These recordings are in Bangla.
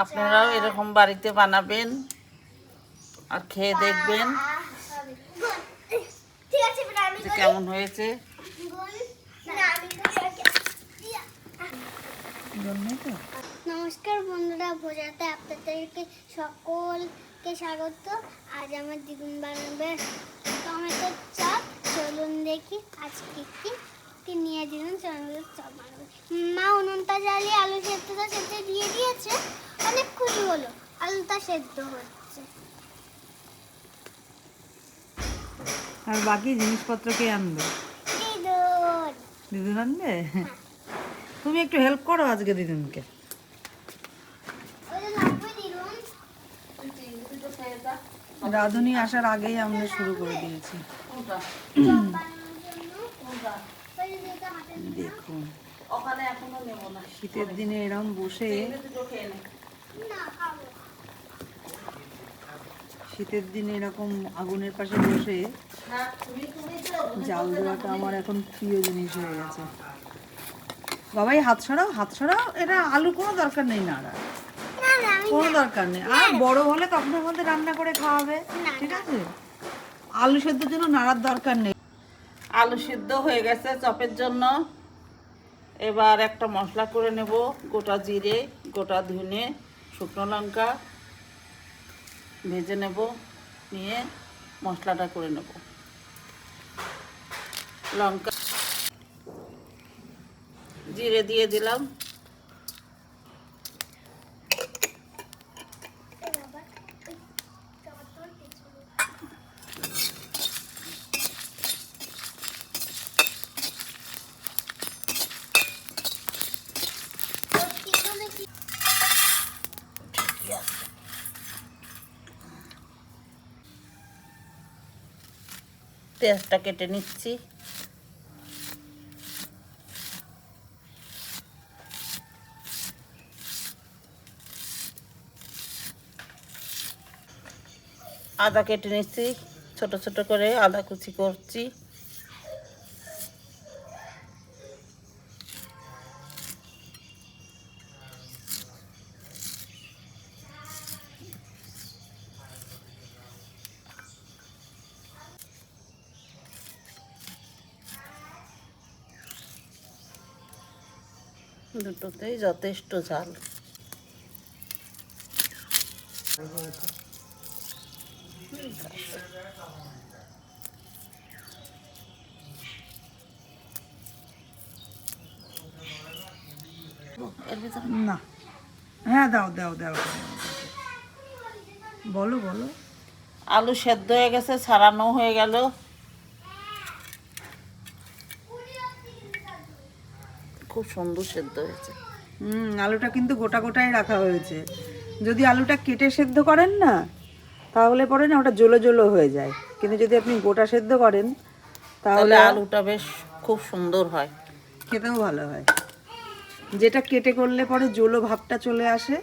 আপনারাও এরকম বাড়িতে বানাবেন আর খেয়ে দেখবেন। কেমন হয়েছে। নমস্কার বন্ধুরা ভোজাতে আপনাদেরকে সকলকে স্বাগত আজ আমার দ্বিগুণ বানাবে টমেটো চপ চলুন দেখি আজকে কি কি নিয়ে দিলাম টমেটো মা উনুনটা জ্বালিয়ে আলু সেদ্ধটা সেদ্ধ দিয়ে দিয়েছে অনেক খুশি হলো। আলুটা সেদ্ধ হচ্ছে। আর বাকি জিনিসপত্র কে আনবে? দিদুন। আনবে? তুমি একটু হেল্প করো আজকে দিদুনকে। রাধুনি আসার আগেই আমরা শুরু করে দিয়েছি চপ বানানোর জন্য ওই যে যেটা হাতে দেখুন। ওখানে এখনও নেব না। শীতের দিনে এরম বসে শীতের দিনে এরকম আগুনের পাশে বসে হ্যাঁ তুমি তুমি তো জাল দেওয়াটা আমার এখন প্রিয় জিনিস হয়ে গেছে। বাবাই হাত সরাও হাত সরাও এটা আলু কোনো দরকার নেই না কোনো দরকার নেই। আর বড় হলে তখন মধ্যে রান্না করে খাওয়াবে ঠিক আছে? আলু সেদ্ধর জন্য নাড়ার দরকার নেই। আলু সিদ্ধ হয়ে গেছে চপের জন্য। এবার একটা মশলা করে নেব, গোটা জিরে, গোটা ধনে, শুকনো লঙ্কা। ভেজে নেব, নিয়ে মশলাটা করে নেব। লঙ্কা জিরে দিয়ে দিলাম। পেঁয়াজটা কেটে নিচ্ছি। আদা কেটে নিচ্ছি ছোট ছোট করে আদা কুচি করছি। দুটোতেই যথেষ্ট ঝাল। না। হ্যাঁ দাও দাও দাও। বলো বলো। আলু সেদ্ধ হয়ে গেছে ছাড়ানো হয়ে গেল। খুব সুন্দর সেদ্ধ হয়েছে। হুম আলুটা কিন্তু গোটা গোটাই রাখা হয়েছে। যদি আলুটা কেটে সেদ্ধ করেন না তাহলে পরে না ওটা জলো জলো হয়ে যায়। কিন্তু যদি আপনি গোটা সেদ্ধ করেন তাহলে আলুটা বেশ খুব সুন্দর হয়। খেতেও ভালো হয়। যেটা কেটে করলে পরে জলো ভাবটা চলে আসে।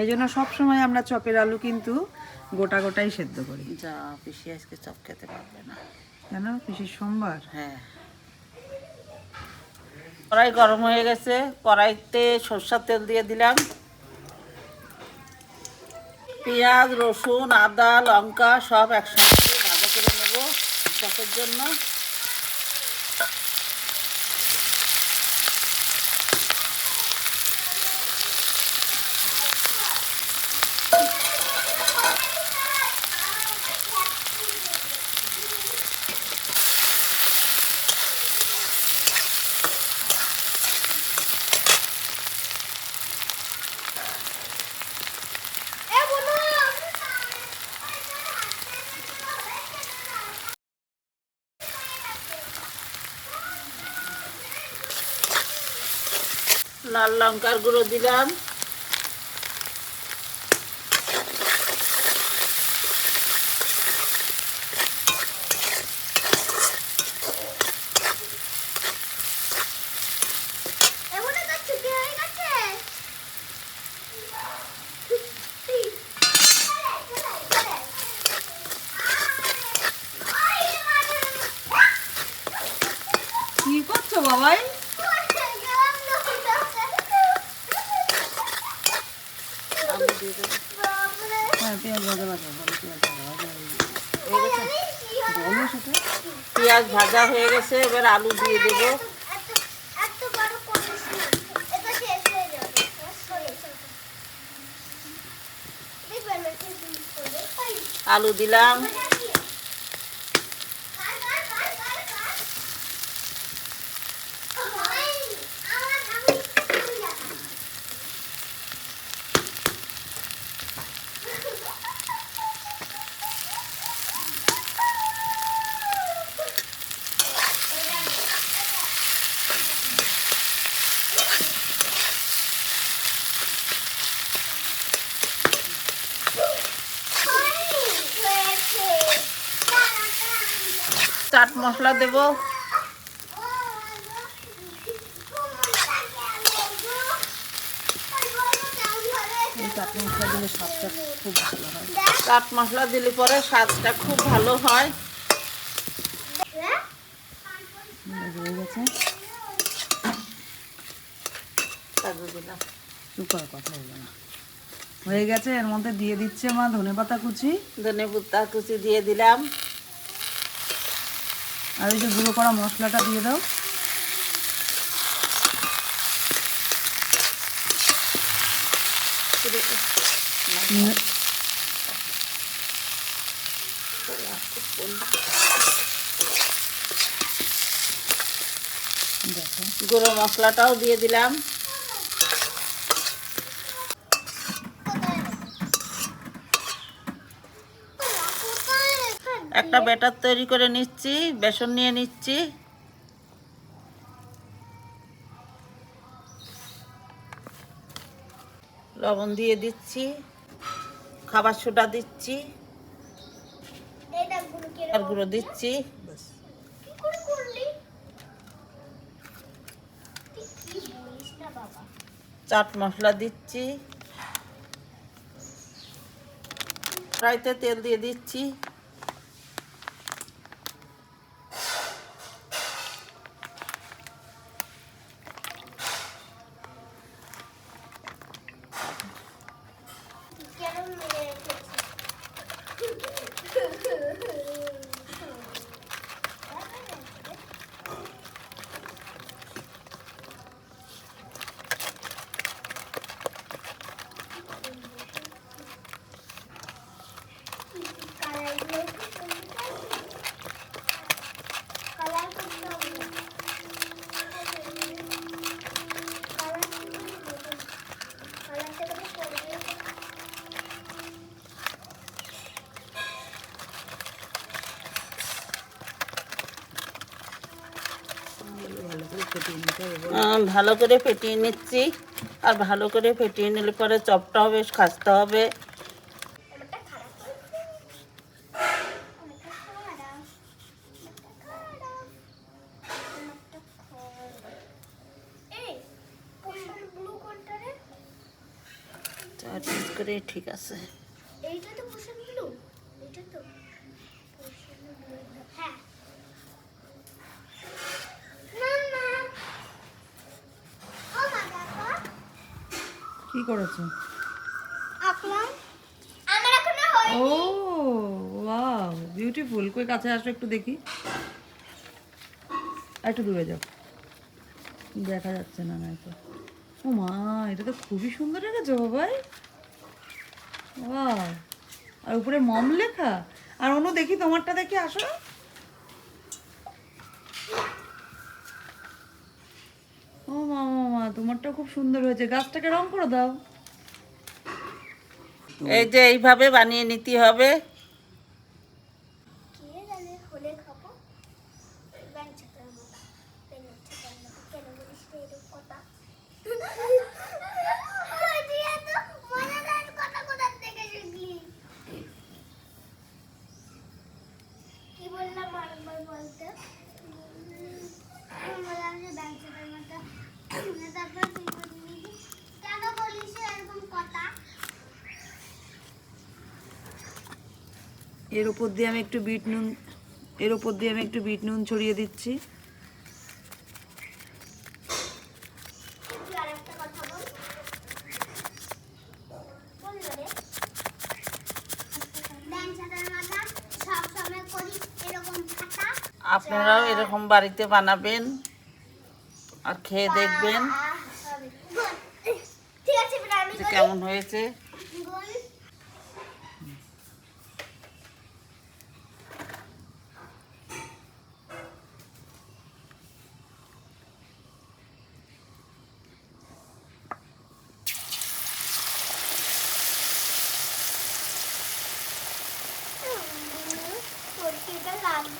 এই জন্য সবসময় আমরা চপের আলু কিন্তু গোটা গোটাই সেদ্ধ করি। যা পিসি আজকে চপ খেতে পারবে না। কেন? পিসির সোমবার? হ্যাঁ। কড়াই গরম হয়ে গেছে, কড়াইতে সরষার তেল দিয়ে দিলাম। পেঁয়াজ, রসুন, আদা, লঙ্কা সব একসঙ্গে ভাজা করে নেব। চপের জন্য লাল লঙ্কার গুঁড়ো দিলাম এমন একটা ছুটি হয়ে গেছে কি করছ বাবাই দিয়ে দেবো বাপরে হ্যাঁ পেঁয়াজ ভাজা ভাজা বলো পেঁয়াজ ভাজা ভাজা হয়ে গেছে। হয়ে গেছে আমি কি হবে? বলো সেটা পেঁয়াজ ভাজা হয়ে গেছে এবার আলু দিয়ে দেব। আলু এত- এত বড় করিস না। এটা শেষ হয়ে যাবে। শেষ হয়ে যাবে। দেখবে না কি জিনিস করবে? ওই, আলু দিলাম ওটা কি? কার, কার, কার, কার, কার? ওই, আমার, আমি, আমি দেখা। হয়েছে তাড়াতাড়ি চাট মশলা দেবো। হয়। চাট মশলা দিলে পরে স্বাদটা খুব ভালো হয়। হয়ে কথা হলো না। হয়ে গেছে এর মধ্যে দিয়ে দিচ্ছে মা ধনে পাতা কুচি। ধনে পাতা কুচি দিয়ে দিলাম। আর ওই যে গুঁড়ো করা মশলাটা দিয়ে দাও। গুঁড়ো মশলাটাও দিয়ে দিলাম। একটা ব্যাটার তৈরি করে নিচ্ছি বেসন নিয়ে নিচ্ছি। লবণ দিয়ে দিচ্ছি খাবার সোডা দিচ্ছি আর গুঁড়ো দিচ্ছি। চাট মশলা দিচ্ছি। কড়াইতে তেল দিয়ে দিচ্ছি। ভালো করে ফেটিয়ে নিচ্ছি। আর ভালো করে ফেটিয়ে নিলে পরে চপটাও বেশ খাসতে হবে। চার করে ঠিক আছে এইটা তো পোষণ ব্লু এটা তো পোষণ ব্লু হ্যাঁ না না ও মা দেখো কি করেছ? ও ওয়াও বিউটিফুল কই কাছে আসো একটু দেখি। আর একটু দূরে যাও। দেখা যাচ্ছে না নয়তো। ও মা এটা তো খুবই সুন্দর লেগেছে বাবাই। ওয়াও। আর উপরে মম লেখা? আর অন্য দেখি তোমারটা দেখি আসো ও মা মা মা তোমারটা খুব সুন্দর হয়েছে। গাছটাকে রং করে দাও। এই যে এইভাবে বানিয়ে নিতে হবে। এর উপর দিয়ে আমি একটু বিট নুন এর উপর দিয়ে আমি একটু বিট নুন ছড়িয়ে দিচ্ছি। আপনারাও এরকম বাড়িতে বানাবেন আর খেয়ে দেখবেন। কেমন হয়েছে।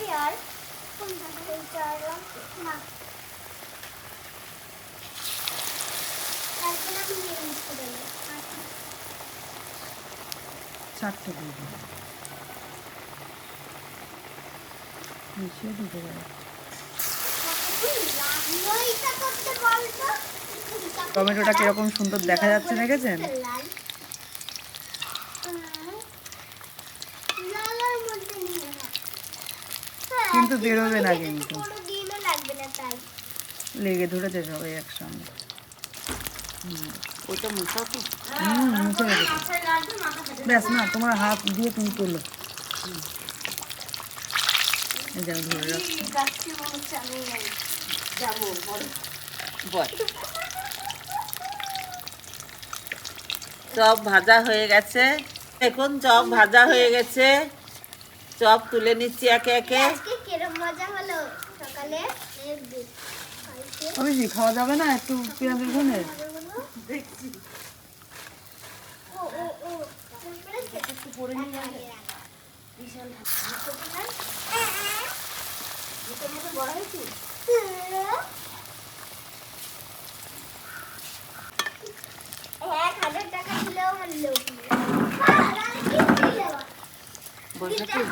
সরষেটা লাগবে আর? তারপরে আমি নিয়ে নিচ্ছি দেবো চারটে দিয়ে দেবো মিশিয়ে দিতে পারে। টমেটোটা কীরকম সুন্দর দেখা যাচ্ছে দেখেছেন? কিন্তু বেরোবে না কিন্তু। কোনোদিনও লাগবে না তাই। লেগে ধরেছে সবাই একসঙ্গে। ব্যাস না তোমার হাত দিয়ে তুমি তোলো। ধরে চপ ভাজা হয়ে গেছে। দেখুন চপ ভাজা হয়ে গেছে। চপ তুলে নিচ্ছি একে একে। মজা হলো। সকালে অবশ্যই খাওয়া যাবে না একটু পেঁয়াজের এক হাজার টাকা দিলেও আমার লোক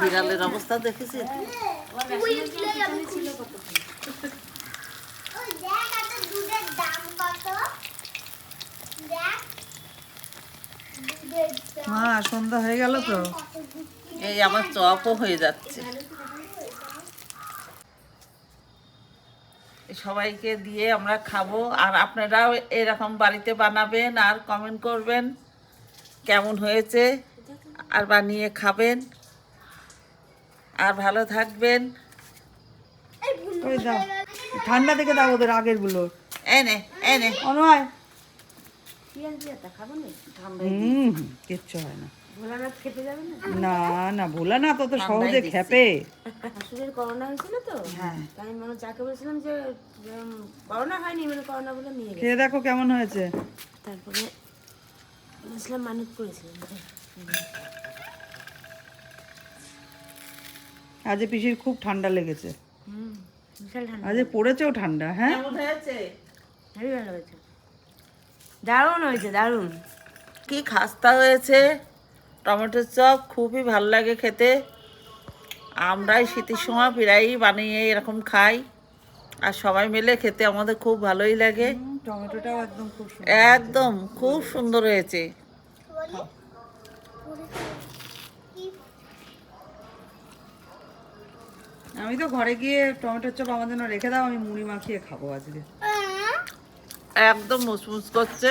বিড়ালের অবস্থা দেখেছি হ্যাঁ সন্ধ্যা হয়ে গেল তো। এই আমার চপও হয়ে যাচ্ছে। সবাইকে দিয়ে আমরা খাব। আর আপনারাও এরকম বাড়িতে বানাবেন আর কমেন্ট করবেন। কেমন হয়েছে? আর বানিয়ে খাবেন। আর ভালো থাকবেন। ওই দাও। ঠান্ডা থেকে দাও ওদের আগেরগুলো। এনে এনে। অনয় হুম কিচ্ছু হয় না। না? না ভোলা না তো তো সহজে দিচ্ছি। খেপে। শাশুড়ির করোনা হয়েছিল তো? হ্যাঁ। তাই আমি মানে যাকে বলেছিলাম যে করোনা হয়নি মানে করোনা বলে নিয়ে খেয়ে দেখো কেমন হয়েছে। তারপরে বলেছিলাম মানত করেছিলাম। আজ পিসির খুব ঠান্ডা লেগেছে। হুম আজ পড়েছেও ঠান্ডা হ্যাঁ? কেমন হয়েছে? হেবি ভালো হয়েছে। দারুণ হয়েছে দারুণ। কি খাস্তা হয়েছে? টমেটোর চপ খুবই ভালো লাগে খেতে। আমরাই শীতের সময় প্রায়ই বানিয়ে এরকম খাই। আর সবাই মিলে খেতে আমাদের খুব ভালোই লাগে। টমেটোটাও একদম খুব একদম খুব সুন্দর হয়েছে। আমি তো ঘরে গিয়ে টমেটোর চপ আমার জন্য রেখে দাও, আমি মুড়ি মাখিয়ে খাব আজকে। একদম মুসমুস করছে।